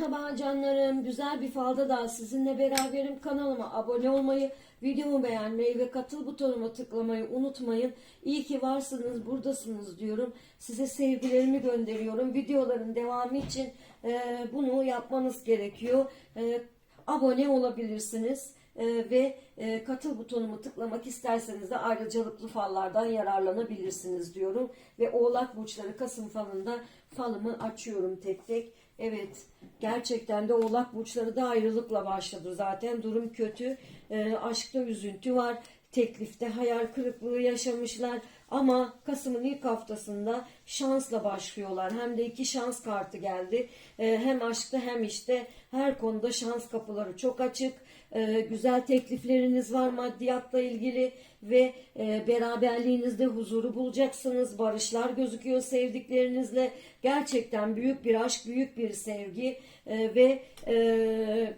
Merhaba canlarım. Güzel bir falda daha sizinle beraberim. Kanalıma abone olmayı, videomu beğenmeyi ve katıl butonuma tıklamayı unutmayın. İyi ki varsınız, buradasınız diyorum. Size sevgilerimi gönderiyorum. Videoların devamı için e, bunu yapmanız gerekiyor. E, abone olabilirsiniz. E, ve e, katıl butonumu tıklamak isterseniz de ayrıcalıklı fallardan yararlanabilirsiniz diyorum. Ve oğlak burçları Kasım falında falımı açıyorum tek tek. Evet gerçekten de oğlak burçları da ayrılıkla başladı zaten durum kötü. E, aşkta üzüntü var. Teklifte hayal kırıklığı yaşamışlar ama Kasım'ın ilk haftasında şansla başlıyorlar. Hem de iki şans kartı geldi. E, hem aşkta hem işte her konuda şans kapıları çok açık. E, güzel teklifleriniz var maddiyatla ilgili ve e, beraberliğinizde huzuru bulacaksınız. Barışlar gözüküyor sevdiklerinizle. Gerçekten büyük bir aşk, büyük bir sevgi e, ve e,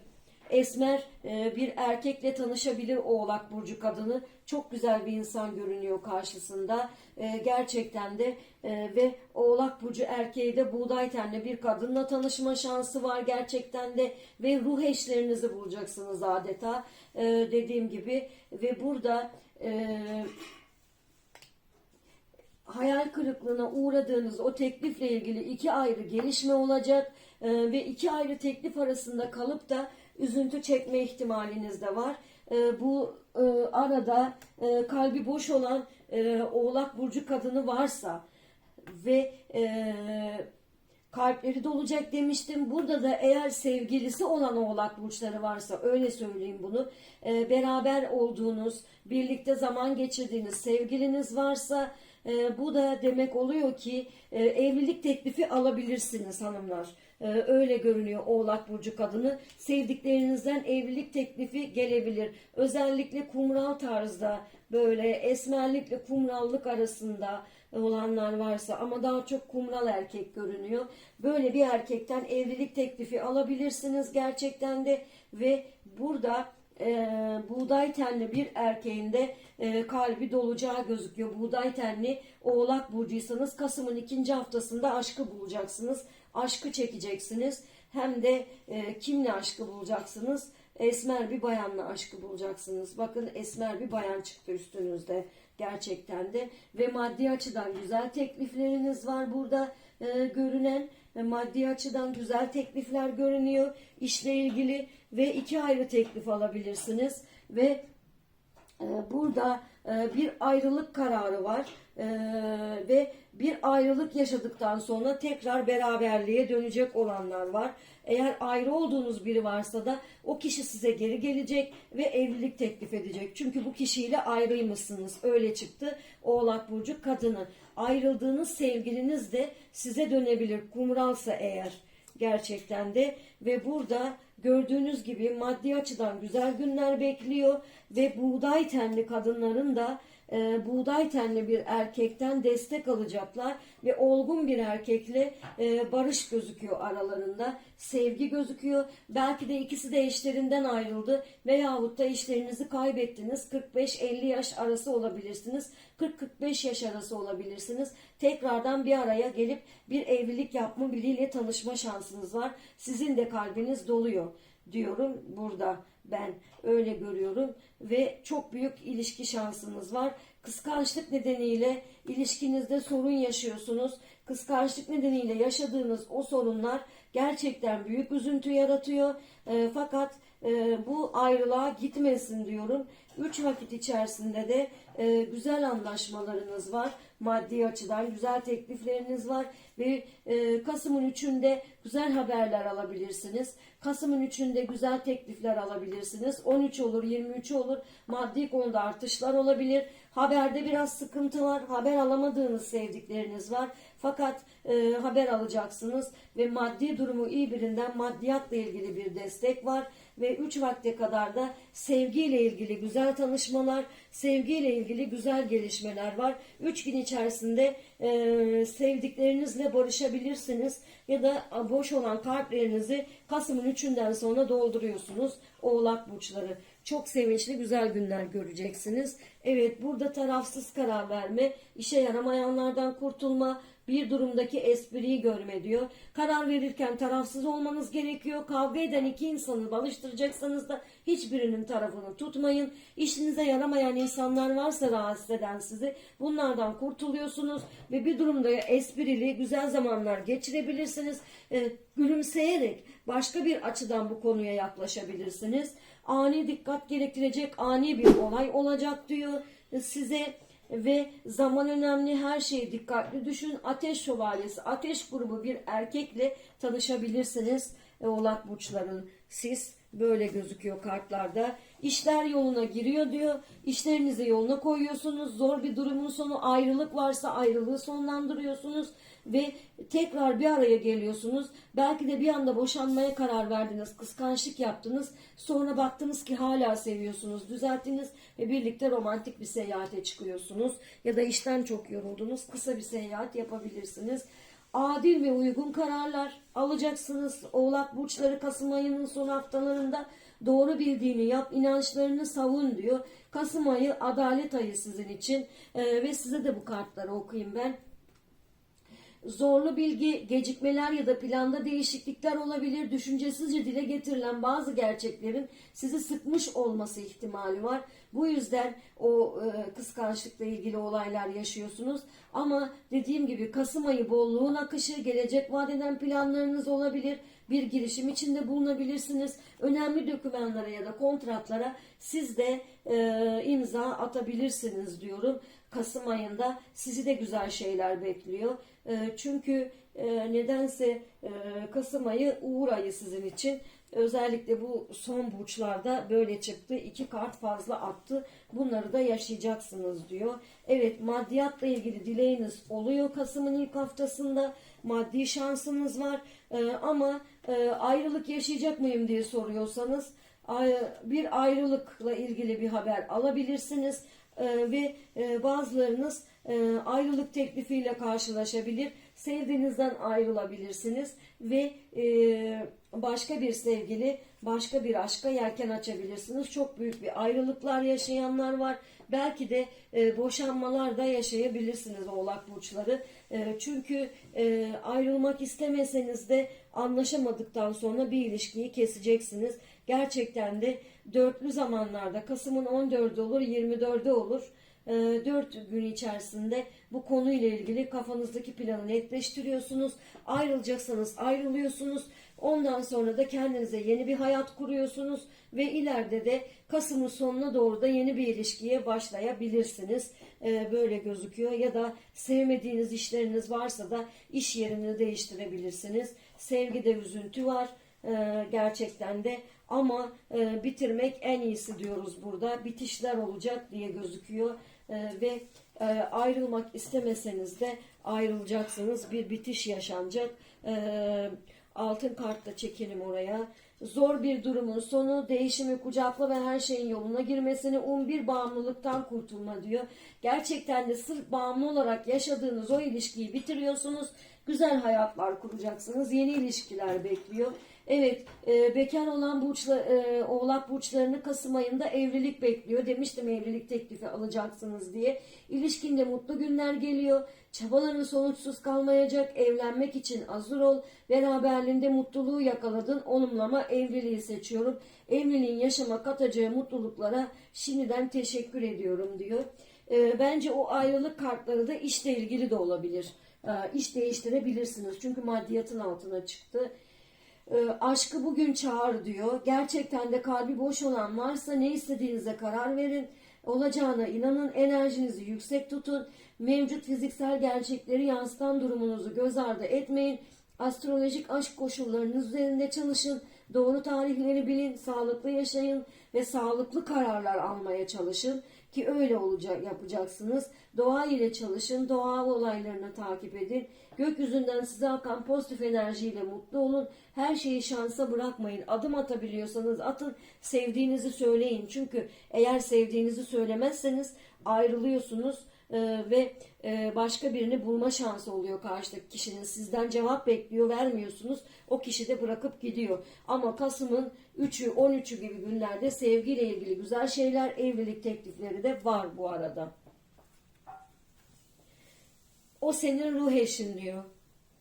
esmer e, bir erkekle tanışabilir Oğlak Burcu kadını. Çok güzel bir insan görünüyor karşısında. E, gerçekten de e, ve Oğlak Burcu erkeği de buğday tenli bir kadınla tanışma şansı var gerçekten de ve ruh eşlerinizi bulacaksınız adeta dediğim gibi ve burada hayal kırıklığına uğradığınız o teklifle ilgili iki ayrı gelişme olacak ve iki ayrı teklif arasında kalıp da üzüntü çekme ihtimaliniz de var. Ee, bu e, arada e, kalbi boş olan e, Oğlak Burcu kadını varsa ve e, kalpleri dolacak demiştim. Burada da eğer sevgilisi olan oğlak burçları varsa öyle söyleyeyim bunu. e, beraber olduğunuz, birlikte zaman geçirdiğiniz sevgiliniz varsa e, bu da demek oluyor ki e, evlilik teklifi alabilirsiniz hanımlar. E, öyle görünüyor Oğlak Burcu kadını. Sevdiklerinizden evlilik teklifi gelebilir. Özellikle kumral tarzda böyle esmerlikle kumrallık arasında olanlar varsa ama daha çok kumral erkek görünüyor. Böyle bir erkekten evlilik teklifi alabilirsiniz gerçekten de ve burada e, buğday tenli bir erkeğin de e, kalbi dolacağı gözüküyor. Buğday tenli oğlak burcuysanız Kasım'ın ikinci haftasında aşkı bulacaksınız. Aşkı çekeceksiniz. Hem de e, kimle aşkı bulacaksınız? Esmer bir bayanla aşkı bulacaksınız. Bakın esmer bir bayan çıktı üstünüzde gerçekten de. Ve maddi açıdan güzel teklifleriniz var burada e, görünen. Ve maddi açıdan güzel teklifler görünüyor. işle ilgili ve iki ayrı teklif alabilirsiniz. Ve Burada e, bir ayrılık kararı var Ee, ve bir ayrılık yaşadıktan sonra tekrar beraberliğe dönecek olanlar var. Eğer ayrı olduğunuz biri varsa da o kişi size geri gelecek ve evlilik teklif edecek. Çünkü bu kişiyle ayrıymışsınız. Öyle çıktı. Oğlak Burcu kadını. Ayrıldığınız sevgiliniz de size dönebilir. Kumralsa eğer gerçekten de ve burada gördüğünüz gibi maddi açıdan güzel günler bekliyor ve buğday tenli kadınların da e, buğday tenli bir erkekten destek alacaklar ve olgun bir erkekle e, barış gözüküyor aralarında. Sevgi gözüküyor. Belki de ikisi de eşlerinden ayrıldı veyahut da eşlerinizi kaybettiniz. 45-50 yaş arası olabilirsiniz. 40-45 yaş arası olabilirsiniz. Tekrardan bir araya gelip bir evlilik yapma biriyle tanışma şansınız var. Sizin de kalbiniz doluyor diyorum burada ben öyle görüyorum ve çok büyük ilişki şansınız var. Kıskançlık nedeniyle ilişkinizde sorun yaşıyorsunuz. Kıskançlık nedeniyle yaşadığınız o sorunlar gerçekten büyük üzüntü yaratıyor. E, fakat e, bu ayrılığa gitmesin diyorum. Üç vakit içerisinde de e, güzel anlaşmalarınız var. Maddi açıdan güzel teklifleriniz var ve e, Kasım'ın 3'ünde güzel haberler alabilirsiniz. Kasım'ın 3'ünde güzel teklifler alabilirsiniz. 13 olur, 23 olur. Maddi konuda artışlar olabilir. Haberde biraz sıkıntı var. Haber alamadığınız sevdikleriniz var. Fakat e, haber alacaksınız ve maddi durumu iyi birinden maddiyatla ilgili bir destek var ve 3 vakte kadar da sevgiyle ilgili güzel tanışmalar, sevgiyle ilgili güzel gelişmeler var. 3 gün içerisinde e, sevdiklerinizle barışabilirsiniz ya da boş olan kalplerinizi Kasım'ın 3'ünden sonra dolduruyorsunuz. Oğlak burçları. Çok sevinçli güzel günler göreceksiniz. Evet burada tarafsız karar verme, işe yaramayanlardan kurtulma, Bir durumdaki espriyi görme diyor. Karar verirken tarafsız olmanız gerekiyor. Kavga eden iki insanı balıştıracaksanız da hiçbirinin tarafını tutmayın. İşinize yaramayan insanlar varsa rahatsız eden sizi bunlardan kurtuluyorsunuz ve bir durumda esprili güzel zamanlar geçirebilirsiniz. Ee, gülümseyerek başka bir açıdan bu konuya yaklaşabilirsiniz. Ani dikkat gerektirecek ani bir olay olacak diyor size ve zaman önemli her şeyi dikkatli düşün. Ateş şövalyesi, ateş grubu bir erkekle tanışabilirsiniz. E, Oğlak burçların siz böyle gözüküyor kartlarda. İşler yoluna giriyor diyor. İşlerinizi yoluna koyuyorsunuz. Zor bir durumun sonu ayrılık varsa ayrılığı sonlandırıyorsunuz ve tekrar bir araya geliyorsunuz. Belki de bir anda boşanmaya karar verdiniz, kıskançlık yaptınız. Sonra baktınız ki hala seviyorsunuz, düzelttiniz ve birlikte romantik bir seyahate çıkıyorsunuz. Ya da işten çok yoruldunuz, kısa bir seyahat yapabilirsiniz. Adil ve uygun kararlar alacaksınız. Oğlak burçları Kasım ayının son haftalarında doğru bildiğini yap, inançlarını savun diyor. Kasım ayı adalet ayı sizin için Ee, ve size de bu kartları okuyayım ben. Zorlu bilgi, gecikmeler ya da planda değişiklikler olabilir. Düşüncesizce dile getirilen bazı gerçeklerin sizi sıkmış olması ihtimali var. Bu yüzden o e, kıskançlıkla ilgili olaylar yaşıyorsunuz. Ama dediğim gibi Kasım ayı bolluğun akışı, gelecek vadeden planlarınız olabilir. Bir girişim içinde bulunabilirsiniz. Önemli dokümanlara ya da kontratlara siz de e, imza atabilirsiniz diyorum. Kasım ayında sizi de güzel şeyler bekliyor. E, çünkü e, nedense e, Kasım ayı uğur ayı sizin için. Özellikle bu son burçlarda böyle çıktı. İki kart fazla attı. Bunları da yaşayacaksınız diyor. Evet maddiyatla ilgili dileğiniz oluyor Kasım'ın ilk haftasında. Maddi şansınız var. E, ama e, ayrılık yaşayacak mıyım diye soruyorsanız bir ayrılıkla ilgili bir haber alabilirsiniz. Ee, ve bazılarınız e, ayrılık teklifiyle karşılaşabilir. Sevdiğinizden ayrılabilirsiniz ve e, başka bir sevgili, başka bir aşka yelken açabilirsiniz. Çok büyük bir ayrılıklar yaşayanlar var. Belki de e, boşanmalar da yaşayabilirsiniz oğlak burçları. E, çünkü e, ayrılmak istemeseniz de anlaşamadıktan sonra bir ilişkiyi keseceksiniz. Gerçekten de dörtlü zamanlarda Kasım'ın 14'ü olur 24'ü olur. 4 gün içerisinde bu konuyla ilgili kafanızdaki planı netleştiriyorsunuz. Ayrılacaksanız ayrılıyorsunuz. Ondan sonra da kendinize yeni bir hayat kuruyorsunuz ve ileride de Kasım'ın sonuna doğru da yeni bir ilişkiye başlayabilirsiniz. Ee, Böyle gözüküyor ya da sevmediğiniz işleriniz varsa da iş yerini değiştirebilirsiniz. Sevgide üzüntü var ee, gerçekten de ama e, bitirmek en iyisi diyoruz burada. Bitişler olacak diye gözüküyor Ee, ve e, ayrılmak istemeseniz de ayrılacaksınız. Bir bitiş yaşanacak. Ee, altın kartla çekelim oraya. Zor bir durumun sonu, değişimi kucakla ve her şeyin yoluna girmesini, um bir bağımlılıktan kurtulma diyor. Gerçekten de sırf bağımlı olarak yaşadığınız o ilişkiyi bitiriyorsunuz. Güzel hayatlar kuracaksınız. Yeni ilişkiler bekliyor. Evet, e, bekar olan burçla, e, oğlak burçlarını Kasım ayında evlilik bekliyor. Demiştim evlilik teklifi alacaksınız diye. İlişkinde mutlu günler geliyor. Çabaların sonuçsuz kalmayacak. Evlenmek için hazır ol. Beraberliğinde mutluluğu yakaladın. Olumlama evliliği seçiyorum. Evliliğin yaşama katacağı mutluluklara şimdiden teşekkür ediyorum diyor. E, bence o ayrılık kartları da işle ilgili de olabilir. E, iş değiştirebilirsiniz. Çünkü maddiyatın altına çıktı. E, aşkı bugün çağır diyor. Gerçekten de kalbi boş olan varsa ne istediğinize karar verin. Olacağına inanın, enerjinizi yüksek tutun. Mevcut fiziksel gerçekleri yansıtan durumunuzu göz ardı etmeyin. Astrolojik aşk koşullarınız üzerinde çalışın. Doğru tarihleri bilin, sağlıklı yaşayın ve sağlıklı kararlar almaya çalışın ki öyle olacak yapacaksınız. Doğa ile çalışın, doğal olaylarını takip edin. Gökyüzünden size akan pozitif enerjiyle mutlu olun. Her şeyi şansa bırakmayın. Adım atabiliyorsanız atın, sevdiğinizi söyleyin. Çünkü eğer sevdiğinizi söylemezseniz ayrılıyorsunuz e, ve e, başka birini bulma şansı oluyor karşıdaki kişinin. Sizden cevap bekliyor, vermiyorsunuz. O kişi de bırakıp gidiyor. Ama Kasım'ın 3'ü, 13'ü gibi günlerde sevgiyle ilgili güzel şeyler, evlilik teklifleri de var bu arada. O senin ruh eşin diyor.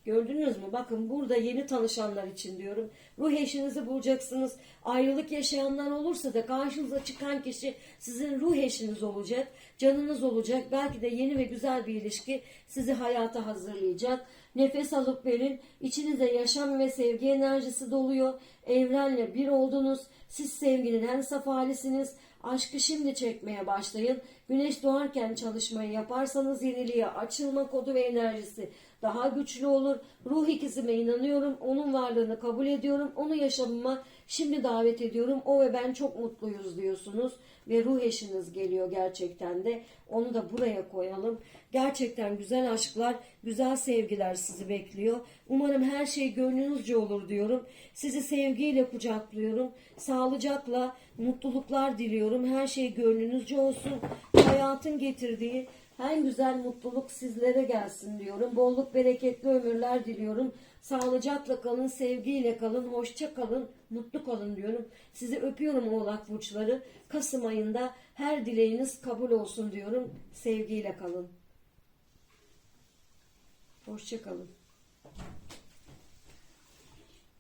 Gördünüz mü? Bakın burada yeni tanışanlar için diyorum. Ruh eşinizi bulacaksınız. Ayrılık yaşayanlar olursa da karşınıza çıkan kişi sizin ruh eşiniz olacak. Canınız olacak. Belki de yeni ve güzel bir ilişki sizi hayata hazırlayacak. Nefes alıp verin. İçinizde yaşam ve sevgi enerjisi doluyor. Evrenle bir oldunuz. Siz sevginin en saf halisiniz. Aşkı şimdi çekmeye başlayın. Güneş doğarken çalışmayı yaparsanız yeniliğe açılma kodu ve enerjisi daha güçlü olur. Ruh ikizime inanıyorum. Onun varlığını kabul ediyorum. Onu yaşamıma şimdi davet ediyorum. O ve ben çok mutluyuz diyorsunuz. Ve ruh eşiniz geliyor gerçekten de. Onu da buraya koyalım. Gerçekten güzel aşklar, güzel sevgiler sizi bekliyor. Umarım her şey gönlünüzce olur diyorum. Sizi sevgiyle kucaklıyorum. Sağlıcakla, mutluluklar diliyorum. Her şey gönlünüzce olsun. Hayatın getirdiği en güzel mutluluk sizlere gelsin diyorum. Bolluk bereketli ömürler diliyorum. Sağlıcakla kalın, sevgiyle kalın, hoşça kalın, mutlu kalın diyorum. Sizi öpüyorum oğlak burçları. Kasım ayında her dileğiniz kabul olsun diyorum. Sevgiyle kalın. Hoşça kalın.